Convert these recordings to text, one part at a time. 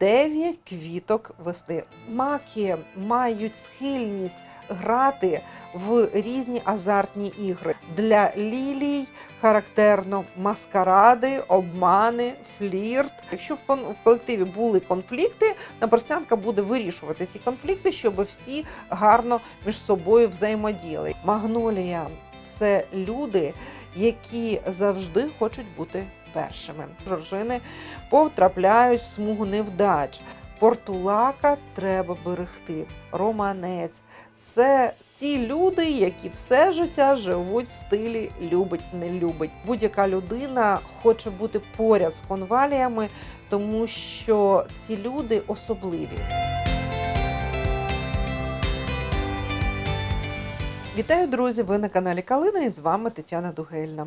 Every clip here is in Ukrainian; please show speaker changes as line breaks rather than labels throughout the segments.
Дев'ять квіток весни. Маки мають схильність грати в різні азартні ігри. Для лілій характерно маскаради, обмани, флірт. Якщо в колективі були конфлікти, наперстянка буде вирішувати ці конфлікти, щоб всі гарно між собою взаємодіяли. Магнолія це люди, які завжди хочуть бути першими. Жоржини потрапляють в смугу невдач. Портулака треба берегти. Романець це ті люди, які все життя живуть в стилі любить, не любить. Будь-яка людина хоче бути поряд з конваліями, тому що ці люди особливі. Вітаю, друзі! Ви на каналі Калина і з вами Тетяна Дугельна.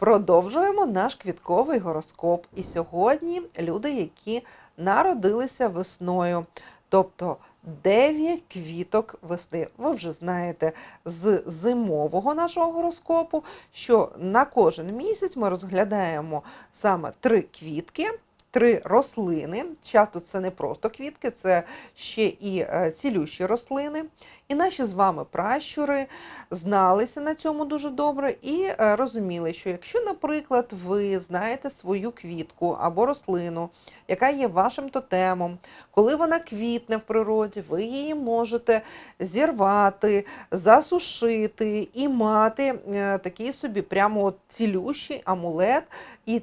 Продовжуємо наш квітковий гороскоп. І сьогодні люди, які народилися весною, тобто 9 квіток весни. Ви вже знаєте з зимового нашого гороскопу, що на кожен місяць ми розглядаємо саме три квітки. Три рослини. Часто це не просто квітки, це ще і е, цілющі рослини. І наші з вами пращури зналися на цьому дуже добре і е, розуміли, що якщо, наприклад, ви знаєте свою квітку або рослину, яка є вашим тотемом, коли вона квітне в природі, ви її можете зірвати, засушити і мати е, такий собі прямо цілющий амулет і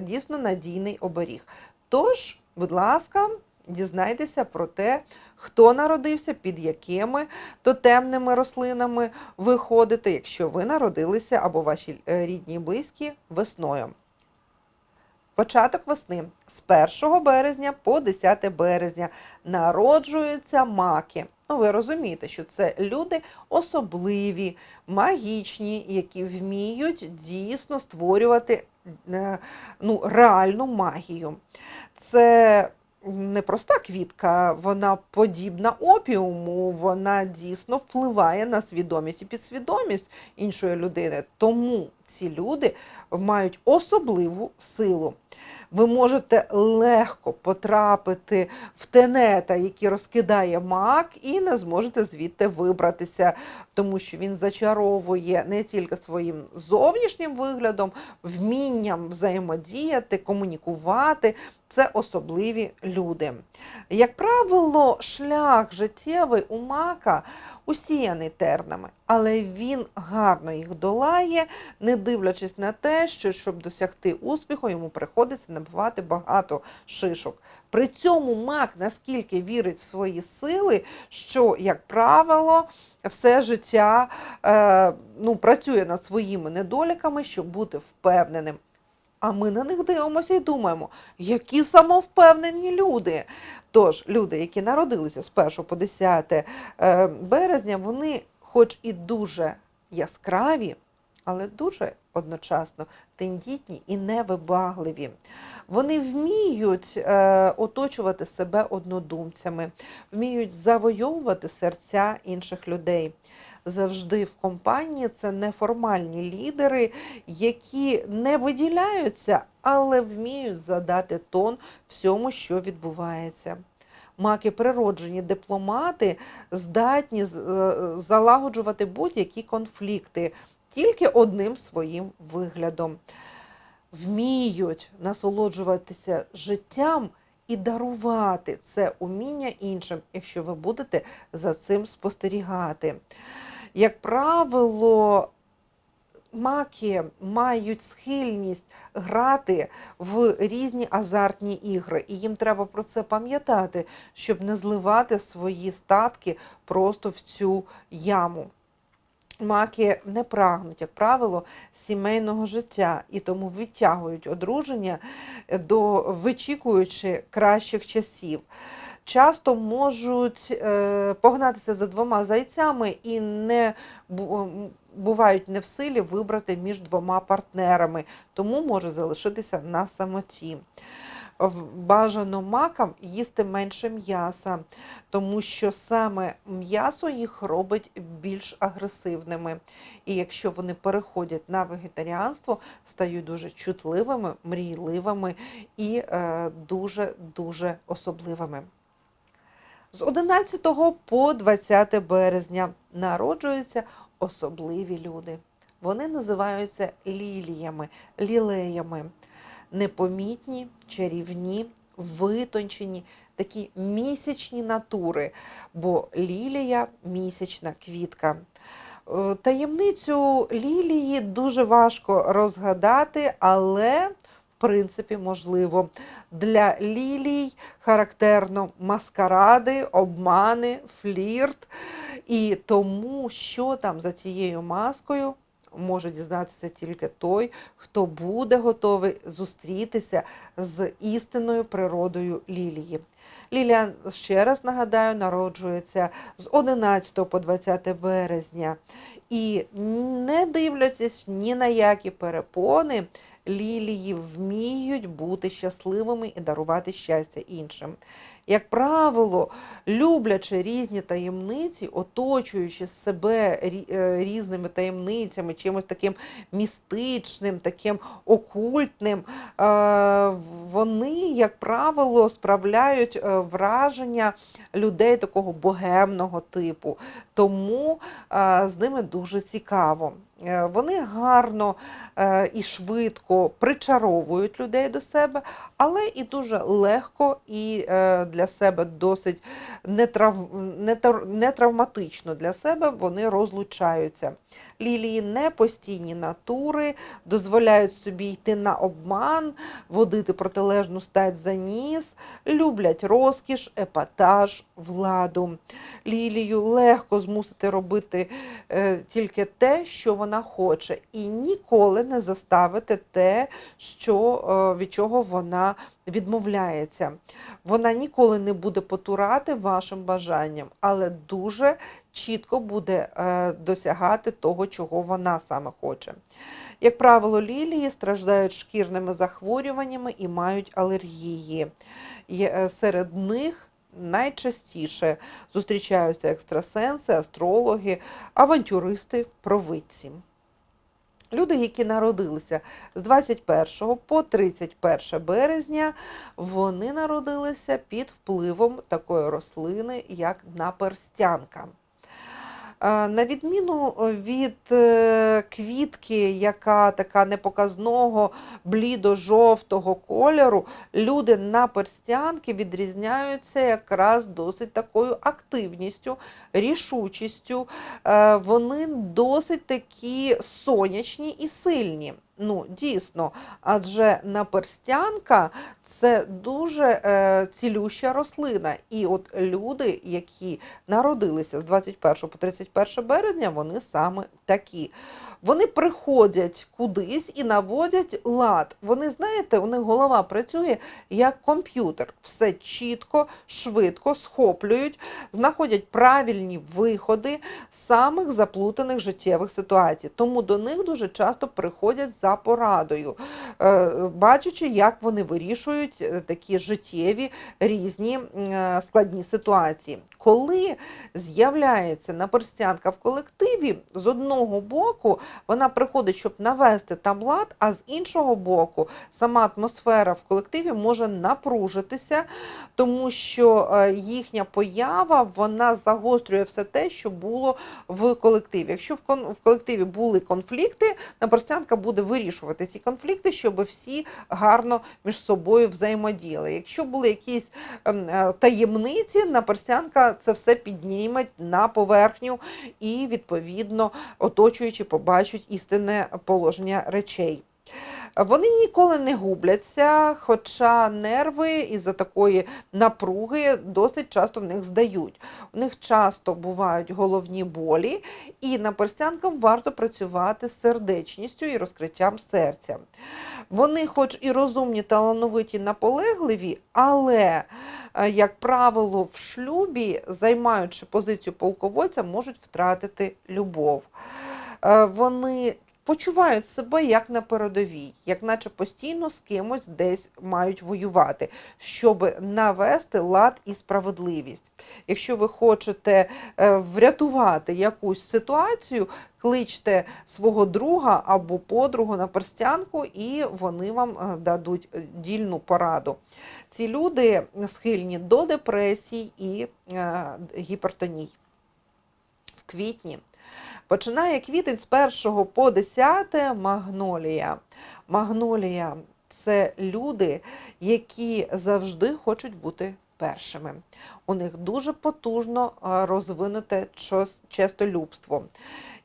дійсно надійний оберіг. Тож, будь ласка, дізнайтеся про те, хто народився, під якими тотемними рослинами ви ходите, якщо ви народилися або ваші е, рідні і близькі весною. Початок весни з 1 березня по 10 березня народжуються маки. Ну, ви розумієте, що це люди особливі, магічні, які вміють дійсно створювати е, ну, реальну магію. Це не проста квітка, вона подібна опіуму, вона дійсно впливає на свідомість і підсвідомість іншої людини. Тому ці люди мають особливу силу. Ви можете легко потрапити в тенета, який розкидає мак, і не зможете звідти вибратися, тому що він зачаровує не тільки своїм зовнішнім виглядом, вмінням взаємодіяти, комунікувати. Це особливі люди. Як правило, шлях життєвий у мака усіяний тернами, але він гарно їх долає, не дивлячись на те, що щоб досягти успіху, йому приходиться набивати багато шишок. При цьому мак наскільки вірить в свої сили, що, як правило, все життя е, ну, працює над своїми недоліками, щоб бути впевненим. А ми на них дивимося і думаємо, які самовпевнені люди. Тож люди, які народилися з 1 по 10 е, березня, вони, хоч і дуже яскраві, але дуже одночасно тендітні і невибагливі. Вони вміють е, оточувати себе однодумцями, вміють завойовувати серця інших людей. Завжди в компанії це неформальні лідери, які не виділяються, але вміють задати тон всьому, що відбувається. Маки природжені дипломати здатні е, залагоджувати будь-які конфлікти тільки одним своїм виглядом. Вміють насолоджуватися життям і дарувати це уміння іншим, якщо ви будете за цим спостерігати. Як правило, маки мають схильність грати в різні азартні ігри, і їм треба про це пам'ятати, щоб не зливати свої статки просто в цю яму. Маки не прагнуть, як правило, сімейного життя і тому відтягують одруження до вичікуючи кращих часів. Часто можуть е, погнатися за двома зайцями і не бувають не в силі вибрати між двома партнерами, тому може залишитися на самоті. Бажано макам їсти менше м'яса, тому що саме м'ясо їх робить більш агресивними. І якщо вони переходять на вегетаріанство, стають дуже чутливими, мрійливими і дуже-дуже особливими. З 11 по 20 березня народжуються особливі люди. Вони називаються ліліями, лілеями. Непомітні, чарівні, витончені, такі місячні натури, бо лілія місячна квітка. Е, Таємницю лілії дуже важко розгадати, але в принципі можливо. Для лілій характерно маскаради, обмани, флірт. І тому, що там за цією маскою, може дізнатися тільки той, хто буде готовий зустрітися з істинною природою лілії. Лілія, ще раз нагадаю, народжується з 11 по 20 березня. І не дивлячись ні на які перепони, лілії вміють бути щасливими і дарувати щастя іншим. Як правило, люблячи різні таємниці, оточуючи себе е, різними таємницями, чимось таким містичним, таким окультним, е, вони, як правило, справляють е, враження людей такого богемного типу. Тому з ними дуже цікаво. Е, Вони гарно е, і швидко причаровують людей до себе, але і дуже легко і е, для себе досить нетрав... нетравматично для себе вони розлучаються. Лілії не постійні натури, дозволяють собі йти на обман, водити протилежну стать за ніс, люблять розкіш, епатаж, владу. Лілію легко змусити робити е, тільки те, що вона хоче, і ніколи не заставити те, що, е, від чого вона відмовляється. Вона ніколи не буде потурати вашим бажанням, але дуже чітко буде е, досягати того, чого вона саме хоче. Як правило, лілії страждають шкірними захворюваннями і мають алергії. Є, е, Серед них найчастіше зустрічаються екстрасенси, астрологи, авантюристи, провидці. Люди, які народилися з 21 по 31 березня, вони народилися під впливом такої рослини, як наперстянка. Е, На відміну від е, квітки, яка така непоказного блідо-жовтого кольору, люди на перстянки відрізняються якраз досить такою активністю, рішучістю. Е, Вони досить такі сонячні і сильні. Ну, дійсно, адже наперстянка це дуже е, цілюща рослина. І от люди, які народилися з 21 по 31 березня, вони саме такі. Вони приходять кудись і наводять лад. Вони, знаєте, у них голова працює як комп'ютер. Все чітко, швидко схоплюють, знаходять правильні виходи самих заплутаних життєвих ситуацій. Тому до них дуже часто приходять за порадою, е, бачачи, як вони вирішують е, такі життєві різні е, складні ситуації. Коли з'являється наперстянка в колективі, з одного боку вона приходить, щоб навести там лад, а з іншого боку, сама атмосфера в колективі може напружитися, тому що е, їхня поява вона загострює все те, що було в колективі. Якщо в колективі були конфлікти, наперстянка буде вирішувати ці конфлікти, щоб всі гарно між собою взаємодіяли. Якщо були якісь ем, е, таємниці, наперстянка це все підніме на поверхню і відповідно оточуючи побачать істинне положення речей. Вони ніколи не губляться, хоча нерви із-за такої напруги досить часто в них здають. У них часто бувають головні болі, і наперстянкам варто працювати з сердечністю і розкриттям серця. Вони, хоч і розумні, талановиті, наполегливі, але, е, як правило, в шлюбі, займаючи позицію полководця, можуть втратити любов. Е, Вони почувають себе як на передовій, як наче постійно з кимось десь мають воювати, щоб навести лад і справедливість. Якщо ви хочете е, врятувати якусь ситуацію, кличте свого друга або подругу на перстянку, і вони вам е, дадуть дільну пораду. Ці люди схильні до депресій і гіпертоній. В квітні починає квітень з 1 по 10 магнолія. Магнолія це люди, які завжди хочуть бути першими. У них дуже потужно е, розвинуте честолюбство.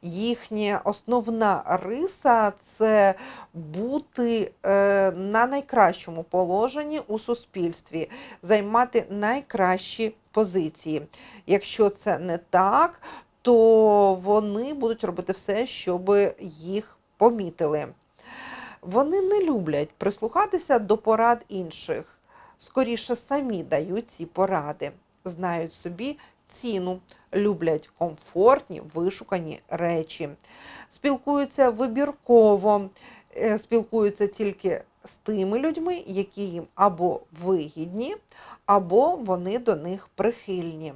Їхня основна риса це бути е, на найкращому положенні у суспільстві, займати найкращі позиції. Якщо це не так, то вони будуть робити все, щоб їх помітили. Вони не люблять прислухатися до порад інших, скоріше самі дають ці поради, знають собі ціну, люблять комфортні, вишукані речі, спілкуються вибірково, е, спілкуються тільки з тими людьми, які їм або вигідні, або вони до них прихильні.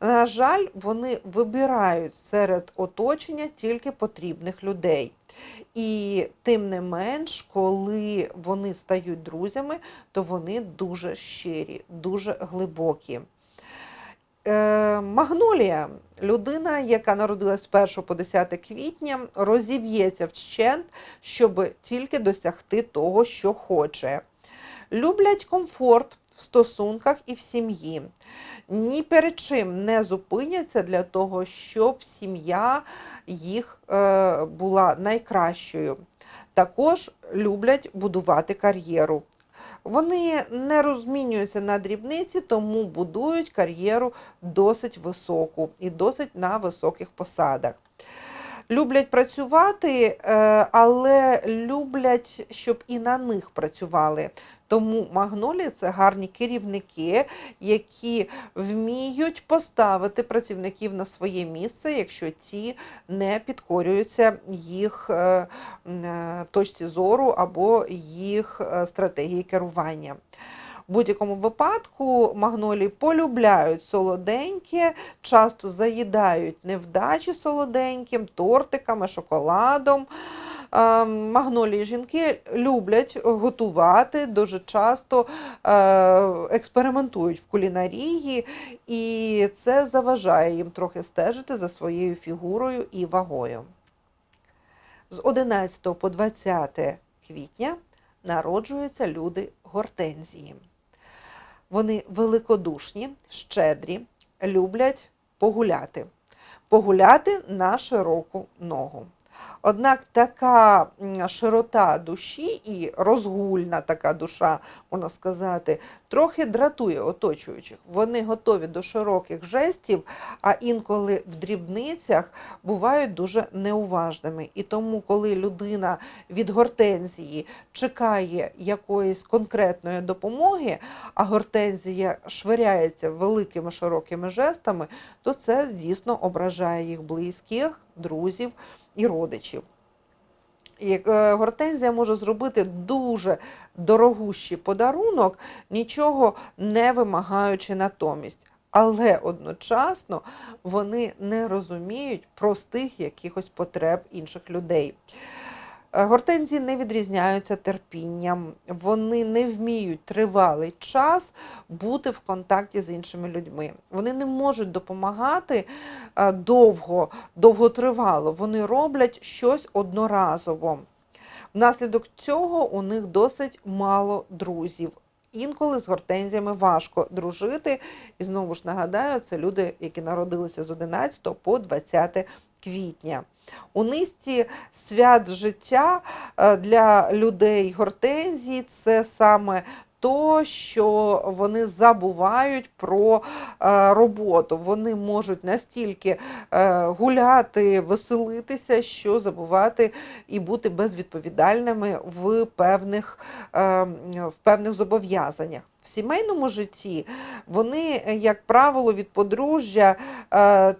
На жаль, вони вибирають серед оточення тільки потрібних людей. І тим не менш, коли вони стають друзями, то вони дуже щирі, дуже глибокі. Е, Магнолія, людина, яка народилась 1 по 10 квітня, розіб'ється вщент, щоб тільки досягти того, що хоче. Люблять комфорт в стосунках і в сім'ї. Ні перед чим не зупиняться для того, щоб сім'я їх е, була найкращою. Також люблять будувати кар'єру. Вони не розмінюються на дрібниці, тому будують кар'єру досить високу і досить на високих посадах. Люблять працювати, е, але люблять, щоб і на них працювали. Тому магнолії це гарні керівники, які вміють поставити працівників на своє місце, якщо ті не підкорюються їх е, е, точці зору або їх стратегії керування. В будь-якому випадку магнолії полюбляють солоденьке, часто заїдають невдачі солоденьким, тортиками, шоколадом. Е, Магнолії жінки люблять готувати, дуже часто е, експериментують в кулінарії, і це заважає їм трохи стежити за своєю фігурою і вагою. З 11 по 20 квітня народжуються люди гортензії. Вони великодушні, щедрі, люблять погуляти, погуляти на широку ногу. Однак така широта душі і розгульна така душа, можна сказати, трохи дратує оточуючих. Вони готові до широких жестів, а інколи в дрібницях бувають дуже неуважними. І тому, коли людина від гортензії чекає якоїсь конкретної допомоги, а гортензія швиряється великими широкими жестами, то це дійсно ображає їх близьких, друзів і родичів. Як е, гортензія може зробити дуже дорогущий подарунок, нічого не вимагаючи натомість. Але одночасно вони не розуміють простих якихось потреб інших людей. Е, Гортензії не відрізняються терпінням, вони не вміють тривалий час бути в контакті з іншими людьми. Вони не можуть допомагати е, довго, довготривало. Вони роблять щось одноразово. Внаслідок цього у них досить мало друзів. Інколи з гортензіями важко дружити. І знову ж нагадаю, це люди, які народилися з 11 по 20 квітня. У низці свят життя е, для людей гортензії це саме то, що вони забувають про е, роботу. Вони можуть настільки е, гуляти, веселитися, що забувати і бути безвідповідальними в певних, е, в певних зобов'язаннях. В сімейному житті вони, як правило, від подружжя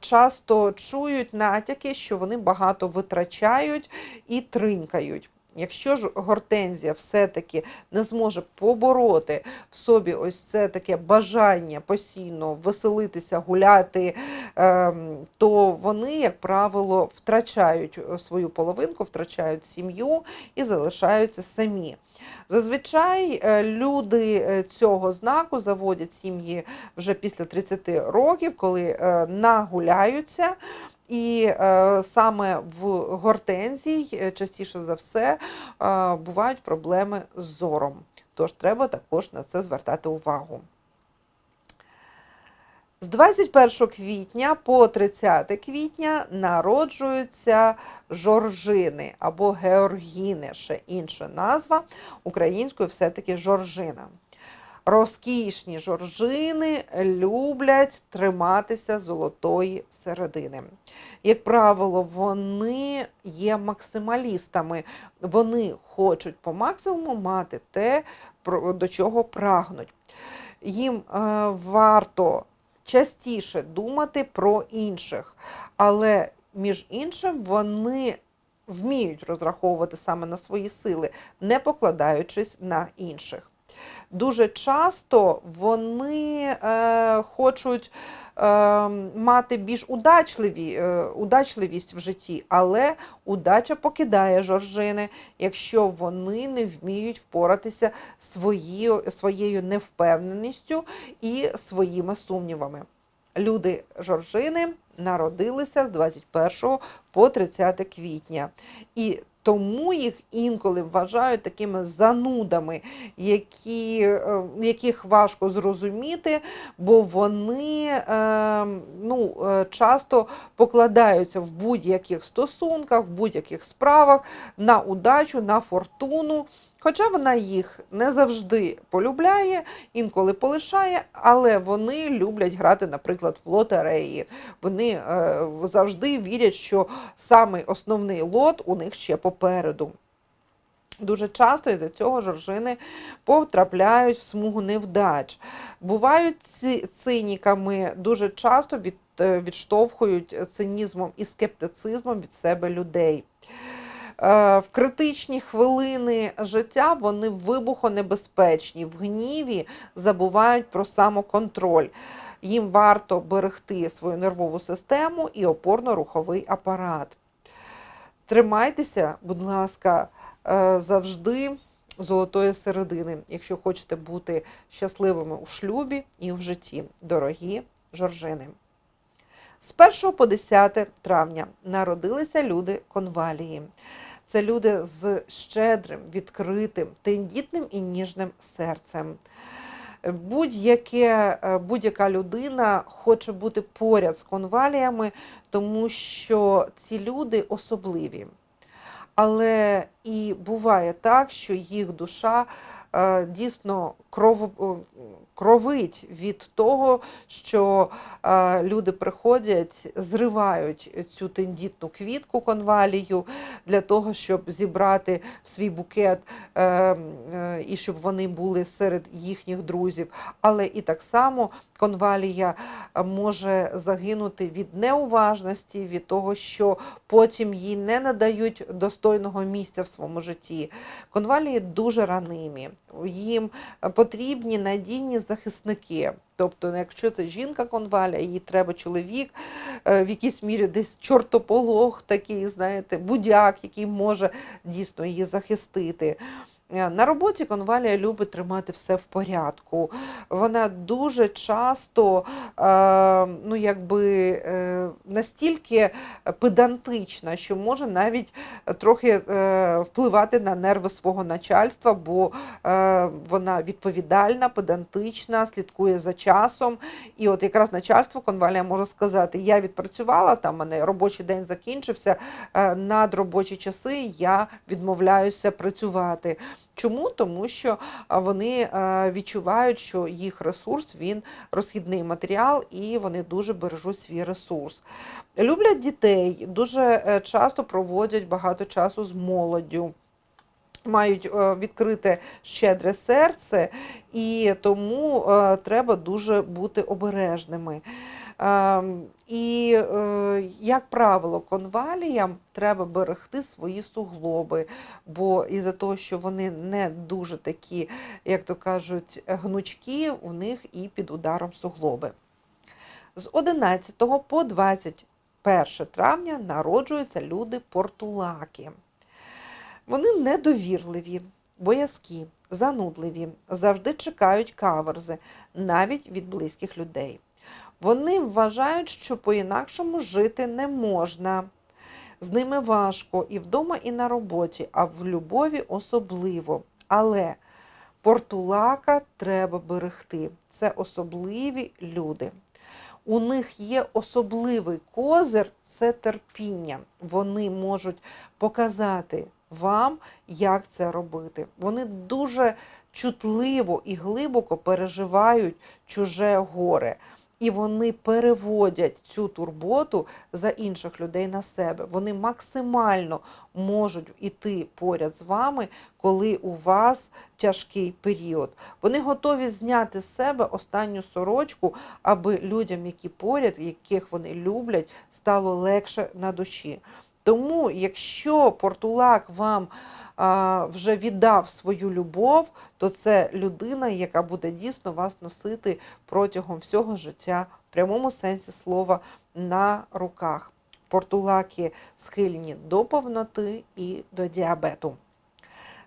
часто чують натяки, що вони багато витрачають і тринькають. Якщо ж гортензія все-таки не зможе побороти в собі ось це таке бажання постійно веселитися, гуляти, ем, то вони, як правило, втрачають е, свою половинку, втрачають сім'ю і залишаються самі. Зазвичай е, люди е, цього знаку заводять сім'ї вже після 30 років, коли нагуляються. І е, саме в гортензій е, частіше за все е, бувають проблеми з зором. Тож треба також на це звертати увагу. З 21 квітня по 30 квітня народжуються жоржини або георгіни, ще інша назва українською все-таки жоржина. Розкішні жоржини люблять триматися золотої середини. Як правило, вони є максималістами. Вони хочуть по максимуму мати те, до чого прагнуть. Їм е, варто частіше думати про інших, але між іншим вони вміють розраховувати саме на свої сили, не покладаючись на інших. Дуже часто вони е, хочуть е, мати більш удачливі, е, удачливість в житті, але удача покидає жоржини, якщо вони не вміють впоратися своєю, своєю невпевненістю і своїми сумнівами. Люди жоржини народилися з 21 по 30 квітня. І тому їх інколи вважають такими занудами, які, е, яких важко зрозуміти, бо вони е, ну, е, часто покладаються в будь-яких стосунках, в будь-яких справах на удачу, на фортуну. Хоча вона їх не завжди полюбляє, інколи полишає, але вони люблять грати, наприклад, в лотереї. Вони е, завжди вірять, що самий основний лот у них ще попереду. Дуже часто із-за цього жоржини потрапляють в смугу невдач. Бувають циніками, дуже часто від, е, відштовхують цинізмом і скептицизмом від себе людей. Е, В критичні хвилини життя вони вибухонебезпечні, в гніві забувають про самоконтроль. Їм варто берегти свою нервову систему і опорно-руховий апарат. Тримайтеся, будь ласка, е, завжди золотої середини, якщо хочете бути щасливими у шлюбі і в житті, дорогі жоржини. З 1 по 10 травня народилися люди конвалії. Це люди з щедрим, відкритим, тендітним і ніжним серцем. Будь-яке, е, будь-яка людина хоче бути поряд з конваліями, тому що ці люди особливі. Але і буває так, що їх душа е, дійсно кров, кровить від того, що е, люди приходять, зривають цю тендітну квітку конвалію для того, щоб зібрати свій букет е, е, і щоб вони були серед їхніх друзів. Але і так само конвалія може загинути від неуважності, від того, що потім їй не надають достойного місця в своєму житті. Конвалії дуже ранимі, їм потрібні надійні захисники. Тобто, якщо це жінка-конваля, їй треба чоловік, е, в якійсь мірі десь чортополог такий, знаєте, будяк, який може дійсно її захистити. Е, На роботі конвалія любить тримати все в порядку. Вона дуже часто е, ну, якби, е, настільки педантична, що може навіть трохи впливати на нерви свого начальства, бо вона відповідальна, педантична, слідкує за часом. І от якраз начальство конвалія може сказати: я відпрацювала, там мене робочий день закінчився, е, надробочі часи я відмовляюся працювати. Чому? Тому що вони е, відчувають, що їх ресурс він розхідний матеріал, і вони дуже бережуть свій ресурс. Люблять дітей, дуже е, часто проводять багато часу з молоддю. Мають е, відкрите щедре серце, і тому треба дуже бути обережними. Ем, І, е, як правило, конваліям треба берегти свої суглоби, бо із-за того, що вони не дуже такі, як то кажуть, гнучкі, у них і під ударом суглоби. З 11 по 21 травня народжуються люди портулаки. Вони недовірливі, боязкі, занудливі, завжди чекають каверзи, навіть від близьких людей. Вони вважають, що по-інакшому жити не можна. З ними важко і вдома, і на роботі, а в любові особливо. Але портулака треба берегти. Це особливі люди. У них є особливий козир це терпіння. Вони можуть показати вам, як це робити. Вони дуже чутливо і глибоко переживають чуже горе. І вони переводять цю турботу за інших людей на себе. Вони максимально можуть іти поряд з вами, коли у вас тяжкий період. Вони готові зняти з себе останню сорочку, аби людям, які поряд, яких вони люблять, стало легше на душі. Тому, якщо портулак вам вже віддав свою любов, то це людина, яка буде дійсно вас носити протягом всього життя, в прямому сенсі слова, на руках. Портулаки схильні до повноти і до діабету.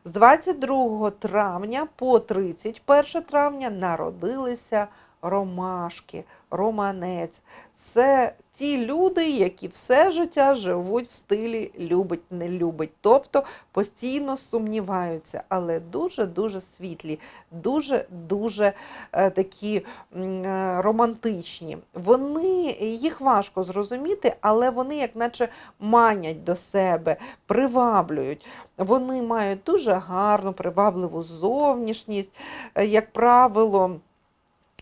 З 22 травня по 31 травня народилися ромашки, романець. Це ті люди, які все життя живуть в стилі любить, не любить, тобто постійно сумніваються, але дуже-дуже світлі, дуже-дуже е, такі е, романтичні. Вони їх важко зрозуміти, але вони, як наче манять до себе, приваблюють. Вони мають дуже гарну, привабливу зовнішність, е, як правило.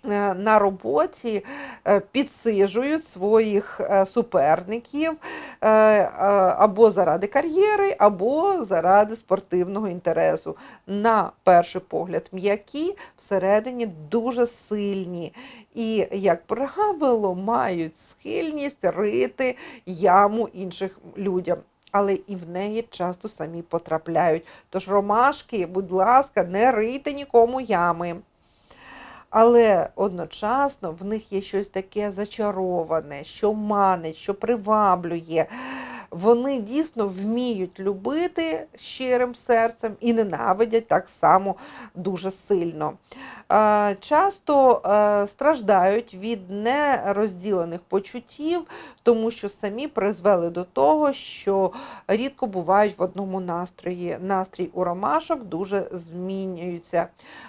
Е, На роботі е, підсижують своїх е, суперників або заради кар'єри, або заради спортивного інтересу. На перший погляд, м'які всередині дуже сильні. І, як правило, мають схильність рити яму інших людям. Але і в неї часто самі потрапляють. Тож ромашки, будь ласка, не рийте нікому ями. Але одночасно в них є щось таке зачароване, що манить, що приваблює. Вони дійсно вміють любити щирим серцем і ненавидять так само дуже сильно. Часто е, страждають від нерозділених почуттів, тому що самі призвели до того, що рідко бувають в одному настрої. Настрій у ромашок дуже змінюється.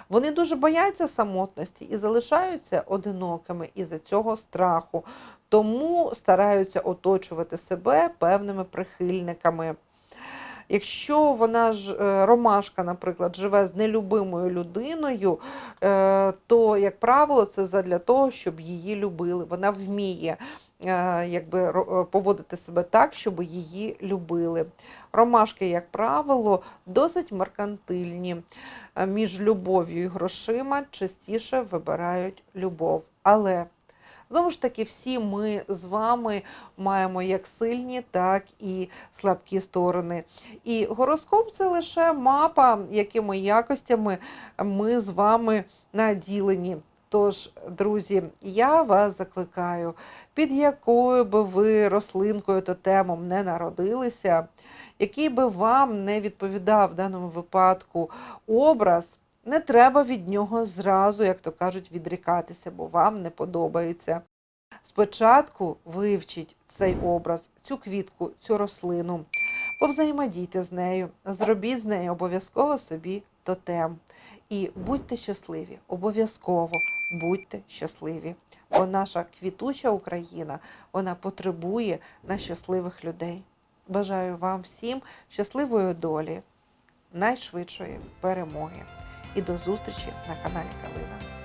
Вони дуже бояться самотності і залишаються одинокими із-за цього страху. Тому стараються оточувати себе певними прихильниками. Якщо вона ж е, ромашка, наприклад, живе з нелюбимою людиною, е, то, як правило, це задля того, щоб її любили. Вона вміє е, якби, поводити себе так, щоб її любили. Ромашки, як правило, досить меркантильні. Між любов'ю і грошима частіше вибирають любов. Але Знову ж таки, всі ми з вами маємо як сильні, так і слабкі сторони. І гороскоп це лише мапа, якими якостями ми з вами наділені. Тож, друзі, я вас закликаю, під якою би ви рослинкою тотемом не народилися, який би вам не відповідав в даному випадку образ, не треба від нього зразу, як то кажуть, відрікатися, бо вам не подобається. Спочатку вивчіть цей образ, цю квітку, цю рослину, повзаємодійте з нею, зробіть з нею обов'язково собі тотем. І будьте щасливі, обов'язково будьте щасливі. Бо наша квітуча Україна вона потребує на щасливих людей. Бажаю вам всім щасливої долі, найшвидшої перемоги. І до зустрічі на каналі Калина.